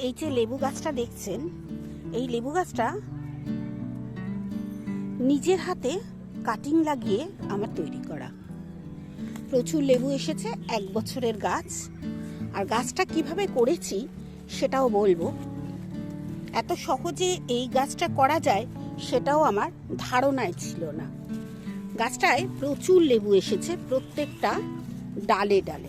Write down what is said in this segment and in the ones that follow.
এই যে লেবু গাছটা দেখছেন, এই লেবু গাছটা নিজের হাতে কাটিং লাগিয়ে আমার তৈরি করা। প্রচুর লেবু এসেছে, এক বছরের গাছ। আর গাছটা কীভাবে করেছি সেটাও বলব। এত সহজে এই গাছটা করা যায় সেটাও আমার ধারণায় ছিল না। গাছটায় প্রচুর লেবু এসেছে, প্রত্যেকটা ডালে ডালে।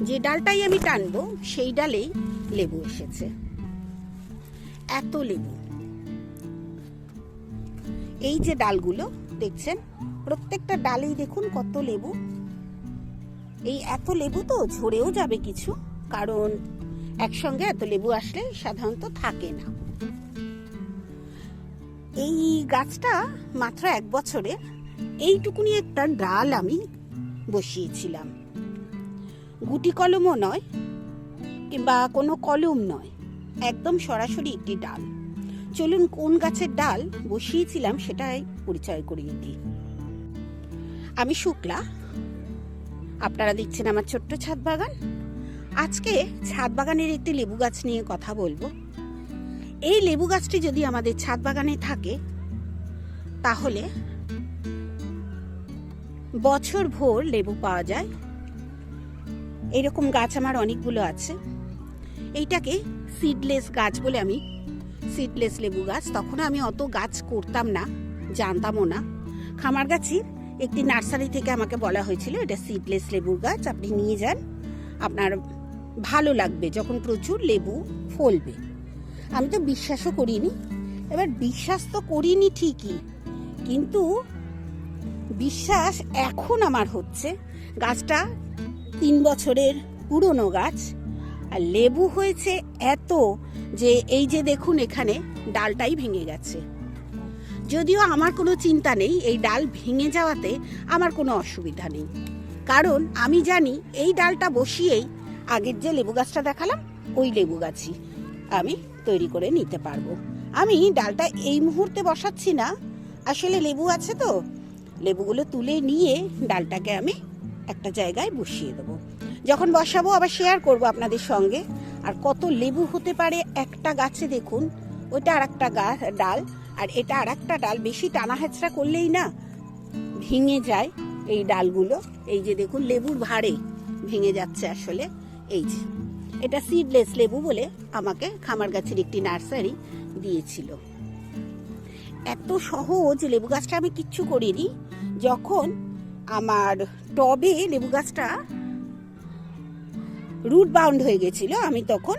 যে ডালটাই আমি টানবো, সেই ডালেই লেবু এসেছে। এত লেবু। এই যে ডালগুলো, দেখছেন? প্রত্যেকটা ডালেই দেখুন কত লেবু। এই এত লেবু তো ঝরেও যাবে কিছু, কারণ একসঙ্গে এত লেবু আসলে সাধারণত থাকে না। এই গাছটা মাত্র এক বছরে এইটুকুনি একটা ডাল আমি বসিয়েছিলাম। গুটি কলমও নয় কিংবা কোনো কলম নয়, একদম সরাসরি একটি ডাল। চলুন কোন গাছের ডাল বসিয়েছিলাম সেটাই পরিচয় করিয়ে দিই। আমি শুক্লা। আপনারা দেখছেন আমার ছোট্ট ছাদ বাগান। আজকে ছাদ বাগানের একটি লেবু গাছ নিয়ে কথা বলব। এই লেবু গাছটি যদি আমাদের ছাদ বাগানে থাকে, তাহলে বছর ভোর লেবু পাওয়া যায়। এরকম গাছ আমার অনেকগুলো আছে। এইটাকে সিডলেস গাছ বলে আমি সিডলেস লেবু গাছ। তখন আমি অত গাছ করতাম না, জানতামও না। খামারগাছির একটি নার্সারি থেকে আমাকে বলা হয়েছিল, এটা সিডলেস লেবুর গাছ, আপনি নিয়ে যান, আপনার ভালো লাগবে যখন প্রচুর লেবু ফলবে। আমি তো বিশ্বাসও করিনি, এবার বিশ্বাস তো করিনি ঠিকই, কিন্তু বিশ্বাস এখন আমার হচ্ছে। গাছটা তিন বছরের পুরনো গাছ আর লেবু হয়েছে এত যে এই যে দেখুন এখানে ডালটাই ভেঙে গেছে। যদিও আমার কোনো চিন্তা নেই এই ডাল ভেঙে যাওয়াতে আমার কোনো অসুবিধা নেই। কারণ আমি জানি এই ডালটা বসিয়েই আগের যে লেবু গাছটা দেখালাম, ওই লেবু গাছই আমি তৈরি করে নিতে পারব। আমি ডালটা এই মুহূর্তে বসাচ্ছি না। আসলে লেবু আছে তো। লেবুগুলো তুলে নিয়ে ডালটাকে আমি একটা জায়গায় বসিয়ে দেবো। যখন বসাবো, আবার শেয়ার করব আপনাদের সঙ্গে। আর কত লেবু হতে পারে একটা গাছে দেখুন, ওইটা আর একটা ডাল, আর এটা আর একটা ডাল, বেশি টানা হেঁচড়া করলেই না ভেঙে যায় এই ডালগুলো। এই যে দেখুন, লেবুর ভারে ভেঙে যাচ্ছে আসলে। এই যে, এটা সিডলেস লেবু বলে আমাকে খামার গাছের একটি নার্সারি দিয়েছিল। এত সহজ লেবু গাছটা আমি কিচ্ছু করিনি। যখন আমার টবে লেবু গাছটা রুট বাউন্ড হয়ে গেছিল, আমি তখন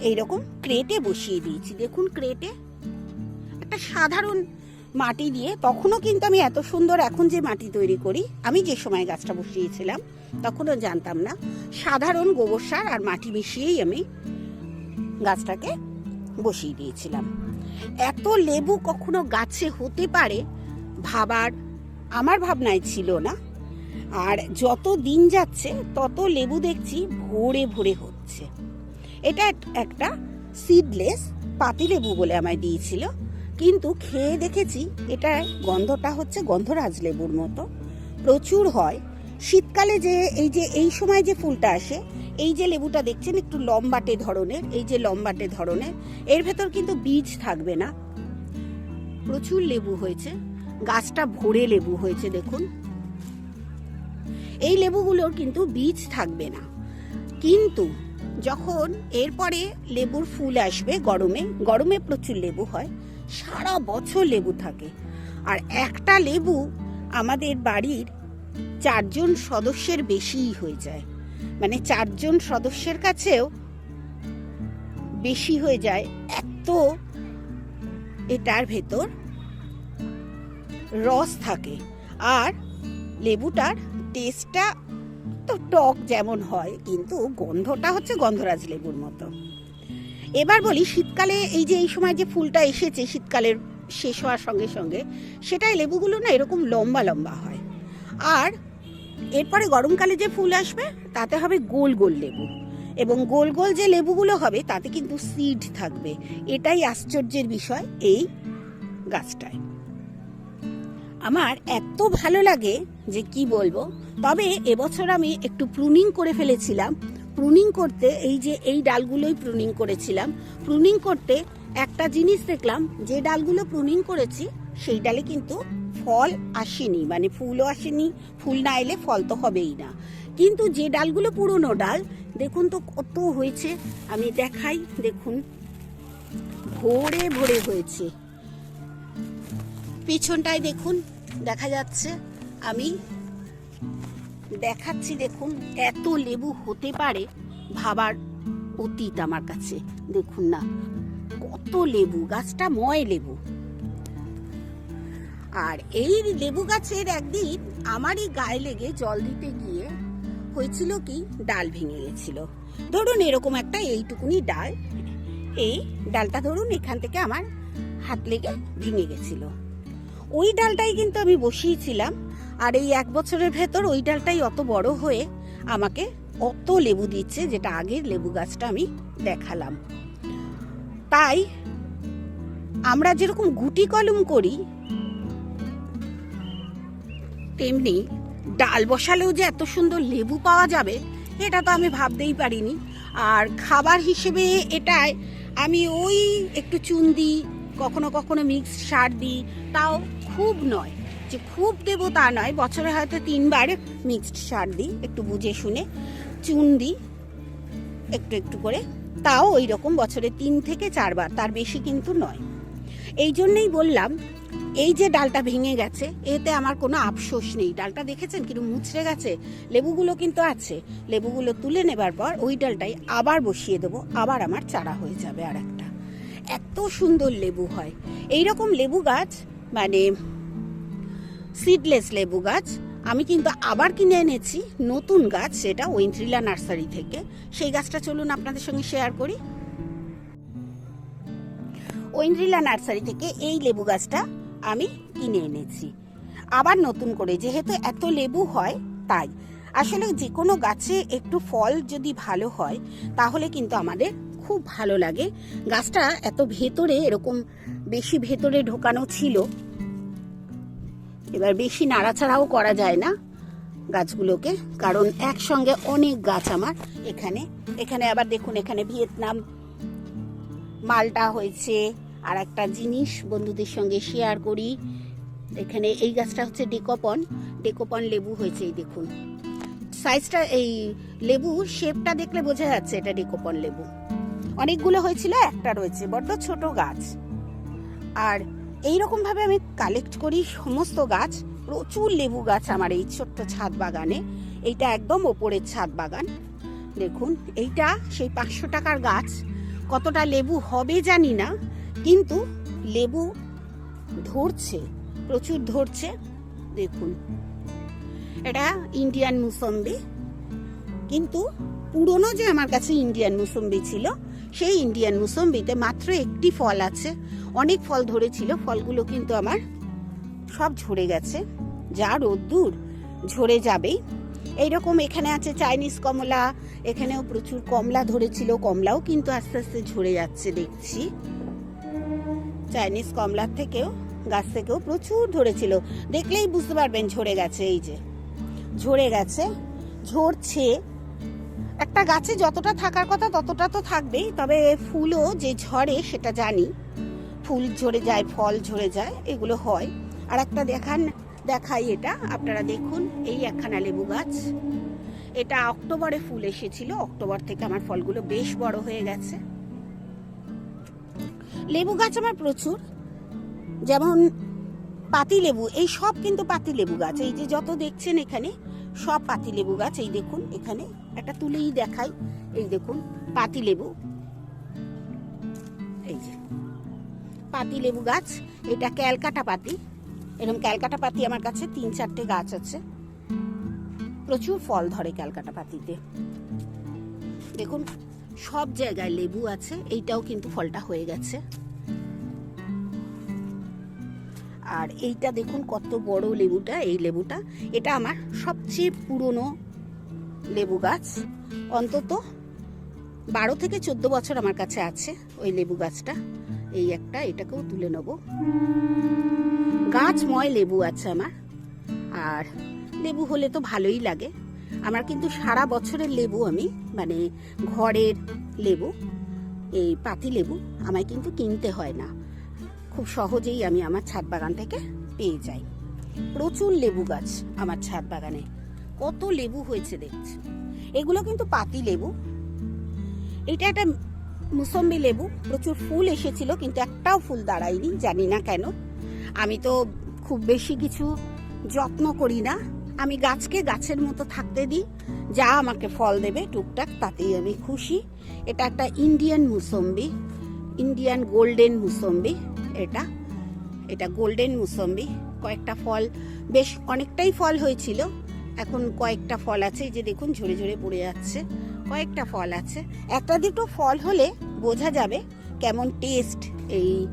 এইরকম ক্রেটে বসিয়ে দিয়েছি। দেখুন ক্রেটে, একটা সাধারণ মাটি দিয়ে, তখনও কিন্তু আমি এত সুন্দর এখন যে মাটি তৈরি করি, আমি যে সময় গাছটা বসিয়েছিলাম, তখনও জানতাম না। সাধারণ গোবর সার আর মাটি মিশিয়েই আমি গাছটাকে বসিয়ে দিয়েছিলাম। এত লেবু কখনো গাছে হতে পারে, ভাবার আমার ভাবনায় ছিল না। আর যত দিন যাচ্ছে, তত লেবু দেখছি ভরে ভরে হচ্ছে। এটা একটা সিডলেস পাতিলেবু বলে আমায় দিয়েছিল। কিন্তু খেয়ে দেখেছি এটা গন্ধটা হচ্ছে গন্ধরাজ লেবুর মতো। প্রচুর হয়। শীতকালে যে, এই যে, এই সময় যে ফুলটা আসে, এই যে লেবুটা দেখছেন একটু লম্বাটে ধরনের, এই যে লম্বাটে ধরনের, এর ভেতর কিন্তু বীজ থাকবে না। প্রচুর লেবু হয়েছে। গাছটা ভরে লেবু হয়েছে, দেখুন। এই লেবুগুলোর কিন্তু বীজ থাকবে না। কিন্তু যখন এরপরে লেবুর ফুল আসবে গরমে গরমে প্রচুর লেবু হয়, সারা বছর লেবু থাকে। আর একটা লেবু আমাদের বাড়ির চারজন সদস্যের বেশিই হয়ে যায়। মানে চারজন সদস্যের কাছেও বেশি হয়ে যায়। এত এটার ভেতর রস থাকে। আর লেবুটার টেস্টটা তো টক যেমন হয়, কিন্তু গন্ধটা হচ্ছে গন্ধরাজ লেবুর মতো। এবার বলি শীতকালে এই যে এই সময় যে ফুলটা এসেছে শীতকালের শেষ হওয়ার সঙ্গে সঙ্গে, সেটাই লেবুগুলো না এরকম লম্বা লম্বা হয়। আর এরপরে গরমকালে যে ফুল আসবে, তাতে হবে গোল গোল লেবু। এবং গোল গোল যে লেবুগুলো হবে, তাতে কিন্তু সিড থাকবে। এটাই আশ্চর্যের বিষয় এই গাছটায়। আমার এত ভালো লাগে যে কি বলব। তবে এবছর আমি একটু প্রুনিং করে ফেলেছিলাম। প্রুনিং করতে এই যে এই ডালগুলোই প্রুনিং করেছিলাম। প্রুনিং করতে একটা জিনিস দেখলাম, যে ডালগুলো প্রুনিং করেছি, সেই ডালে কিন্তু ফল আসেনি। মানে ফুলও আসেনি, ফুল না এলে ফল তো হবেই না। কিন্তু যে ডালগুলো পুরনো ডাল, দেখুন তো কত হয়েছে। আমি দেখাই, দেখুন। ভরে ভরে হয়েছে। পিছনটায় দেখুন দেখা যাচ্ছে। আমি দেখাচ্ছি, দেখুন, এত লেবু হতে পারে ভাবার অতীত আমার কাছে। দেখুন না, কত লেবু, গাছটা ময় লেবু। আর এই লেবু গাছের একদিন আমারই গায়ে লেগে জল দিতে গিয়ে হয়েছিল কি, ডাল ভেঙে গেছিল। ধরুন, এরকম একটা এইটুকুনি ডাল, এই ডালটা ধরুন এখান থেকে আমার হাত লেগে ভেঙে গেছিল। ওই ডালটাই কিন্তু আমি বসিয়েছিলাম। আর এই এক বছরের ভেতর ওই ডালটাই অত বড় হয়ে আমাকে অত লেবু দিচ্ছে, যেটা আগের লেবু গাছটা আমি দেখালাম। তাই আমরা যেরকম গুটি কলম করি, তেমনি ডাল বসালেও যে এত সুন্দর লেবু পাওয়া যাবে, এটা তো আমি ভাবতেই পারিনি। আর খাবার হিসেবে এটাই আমি ওই একটু চুন দিই, কখনো কখনো মিক্স সার দিই, তাও খুব নয়, যে খুব দেবো তা নয়। বছরে হয়তো তিনবার মিক্সড সার দিই, একটু বুঝে শুনে, চুন দিই, একটু একটু করে। তাও ওই রকম বছরে তিন থেকে চারবার, তার বেশি কিন্তু নয়। এই জন্যেই বললাম, এই যে ডালটা ভেঙে গেছে, এতে আমার কোনো আফসোস নেই। ডালটা দেখেছেন কিন্তু মুচড়ে গেছে? লেবুগুলো কিন্তু আছে। লেবুগুলো তুলে নেবার পর ওই ডালটাই আবার বসিয়ে দেবো, আবার আমার চারা হয়ে যাবে আর একটা এত সুন্দর লেবু হয়। এই রকম লেবু গাছ মানে সিডলেস লেবু গাছ। আমি কিন্তু আবার কিনে এনেছি, নতুন গাছ সেটা ওয়েন্ট্রিলা নার্সারি থেকে। সেই গাছটা চলুন আপনাদের সঙ্গে শেয়ার করি। ওয়েন্ড্রিলা নার্সারি থেকে এই লেবু গাছটা আমি কিনে এনেছি। আবার নতুন করে, যেহেতু এত লেবু হয়, তাই। আসলে যে কোনো গাছে একটু ফল যদি ভালো হয়, তাহলে কিন্তু আমাদের খুব ভালো লাগে। গাছটা এত ভেতরে, এরকম বেশি ভেতরে ঢোকানো ছিল। এবার বেশি নাড়াচাড়াও করা যায় না গাছগুলোকে, কারণ একসঙ্গে অনেক গাছ আমার এখানে। এখানে আবার দেখুন, এখানে ভিয়েতনাম মালটা হয়েছে। আর একটা জিনিস বন্ধুদের সঙ্গে শেয়ার করি। এখানে এই গাছটা হচ্ছে ডেকোপন। ডেকোপন লেবু হয়েছে, এই দেখুন। সাইজটা এই লেবু শেপটা দেখলে বোঝা যাচ্ছে এটা ডেকোপন লেবু। অনেকগুলো হয়েছিল, একটা রয়েছে, বড্ড ছোট গাছ। আর এই রকম ভাবে আমি কালেক্ট করি সমস্ত গাছ, প্রচুর লেবু গাছ আমার এই ছোট্ট ছাদ বাগানে। এইটা একদম ওপরের ছাদ বাগান। দেখুন, এইটা সেই পাঁচশো টাকার গাছ। কতটা লেবু হবে জানি না, কিন্তু লেবু ধরছে, প্রচুর ধরছে। দেখুন, এটা ইন্ডিয়ান মুসম্বি কিন্তু পুরনো যে আমার কাছে ইন্ডিয়ান মুসম্বি ছিল সেই ইন্ডিয়ান মুসম্বিতে মাত্র একটি ফল আছে। অনেক ফল ধরেছিল, ফলগুলো কিন্তু আমার সব ঝরে গেছে। যা রোদ্দুর, ঝরে যাবেই। এইরকম এখানে আছে চাইনিজ কমলা, এখানেও প্রচুর কমলা ধরেছিল, কমলাও কিন্তু আস্তে আস্তে ঝরে যাচ্ছে, দেখছি। চাইনিজ কমলার থেকেও, গাছ থেকেও প্রচুর ধরেছিল। দেখলেই বুঝতে পারবেন, ঝরে গেছে, এই যে। ঝরে গেছে, ঝরছে। একটা গাছে যতটা থাকার কথা ততটা তো থাকবেই, তবে ফুলও যে ঝরে সেটা জানি। ফুল ঝরে যায়, ফল ঝরে যায়, এগুলো হয়। আর একটা দেখান, দেখাই এটা, আপনারা দেখুন, এই একখানা লেবু গাছ। এটা অক্টোবরে ফুল এসেছিল, অক্টোবর থেকে আমার ফলগুলো বেশ বড় হয়ে গেছে। লেবু গাছ আমার প্রচুর, যেমন পাতি লেবু এই সব কিন্তু পাতি লেবু গাছ, এই যে যত দেখছেন এখানে সব পাতি লেবু গাছ, এই দেখুন, এখানে একটা তুলেই দেখাই। এই দেখুন, পাতি লেবু। এই যে, পাতি লেবু গাছ, এটা ক্যালকাটা পাতি। এরকম ক্যালকাটা পাতি আমার কাছে তিন চারটে গাছ আছে। প্রচুর ফল ধরে ক্যালকাটা পাতিতে। দেখুন, সব জায়গায় লেবু আছে, এইটাও কিন্তু ফলটা হয়ে গেছে। আর এইটা দেখুন কত বড় লেবুটা, এই লেবুটা। এটা আমার সবচেয়ে পুরনো লেবু গাছ। অন্তত বারো থেকে চোদ্দ বছর আমার কাছে আছে ওই লেবু গাছটা। এই একটা, এটাকেও তুলে নেব। গাছময় লেবু আছে আমার। আর লেবু হলে তো ভালোই লাগে। আমার কিন্তু সারা বছরের লেবু আমি মানে ঘরের লেবু, এই পাতি লেবু আমায় কিন্তু কিনতে হয় না। খুব সহজেই আমি আমার ছাদ বাগান থেকে পেয়ে যাই। প্রচুর লেবু গাছ আমার ছাদ বাগানে। কত লেবু হয়েছে দেখছি। এগুলো কিন্তু পাতি লেবু। এটা একটা মুসম্বি লেবু। প্রচুর ফুল এসেছিল, কিন্তু একটাও ফুল দাঁড়ায়নি, জানি না কেন। আমি তো খুব বেশি কিছু যত্ন করি না। আমি গাছকে গাছের মতো থাকতে দিই। যা আমাকে ফল দেবে টুকটাক, তাতেই আমি খুশি। এটা একটা Indian mosambi, Indian golden mosambi. এটা। এটা গোল্ডেন মুসম্বি। কয়েকটা ফল, বেশ অনেকটাই ফল হয়েছিল। এখন কয়েকটা ফল আছে, এই যে দেখুন ঝরে ঝরে পড়ে যাচ্ছে। কয়েকটা ফল আছে। একটা দুটো ফল হলে বোঝা যাবে কেমন টেস্ট এই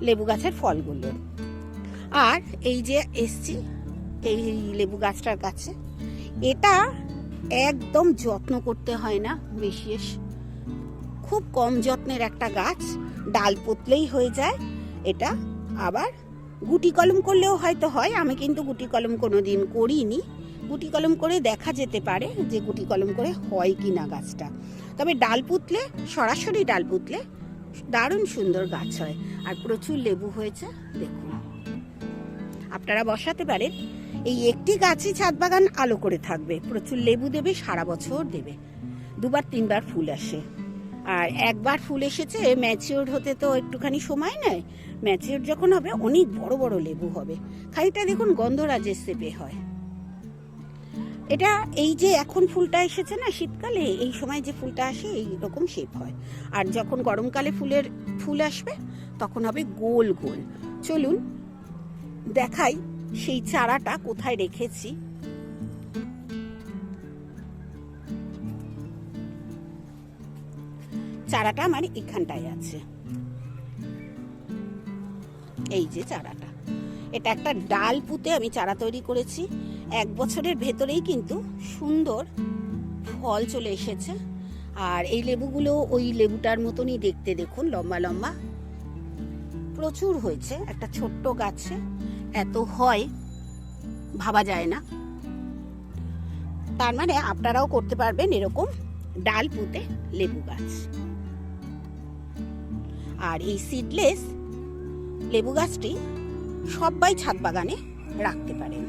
লেবু গাছের ফলগুলো আর এই যে এসছি এই লেবু গাছটার কাছে। এটা একদম যত্ন করতে হয় না বিশেষ খুব কম যত্নের একটা গাছ। ডাল পুতলেই হয়ে যায়। এটা আবার গুটি কলম করলেও হয়তো হয়, আমি কিন্তু গুটি কলম কোনো দিন করিনি। গুটি কলম করে দেখা যেতে পারে যে গুটি কলম করে হয় কি না গাছটা। তবে ডাল পুতলে, সরাসরি ডাল পুতলে দারুণ সুন্দর গাছ হয় আর প্রচুর লেবু হয়েছে, দেখুন। আপনারা বসাতে পারেন, এই একটি গাছই ছাদ বাগান আলো করে থাকবে, প্রচুর লেবু দেবে, সারা বছর দেবে। দুবার, তিনবার ফুল আসে। আর একবার ফুল এসেছে ম্যাচিওর হতে তো একটুখানি সময় নেয়। ম্যাচিওর যখন হবে, অনেক বড় বড় লেবু হবে। খানিকটা দেখুন গন্ধরাজের সেপে হয়। এটা এই যে এখন ফুলটা এসেছে না, শীতকালে, এই সময় যে ফুলটা আসে, এই রকম শেপ হয়। আর যখন গরমকালে ফুলের ফুল আসবে, তখন হবে গোল গোল। চলুন, দেখাই সেই চারাটা কোথায় রেখেছি। চারাটা আমার এখানটায় আছে। এই যে চারাটা। এটা একটা ডাল পুঁতে আমি চারা তৈরি করেছি। এক বছরের ভেতরেই কিন্তু সুন্দর ফল চলে এসেছে। আর এই লেবুগুলো ওই লেবুটার মতনই দেখতে দেখুন, লম্বা লম্বা। প্রচুর হয়েছে, একটা ছোট্ট গাছে। এত হয়, ভাবা যায় না। তার মানে আপনারাও করতে পারবেন এরকম ডাল পুঁতে লেবু গাছ। আর এই সিডলেস লেবু গাছটি সবাই ছাদ বাগানে রাখতে পারেন।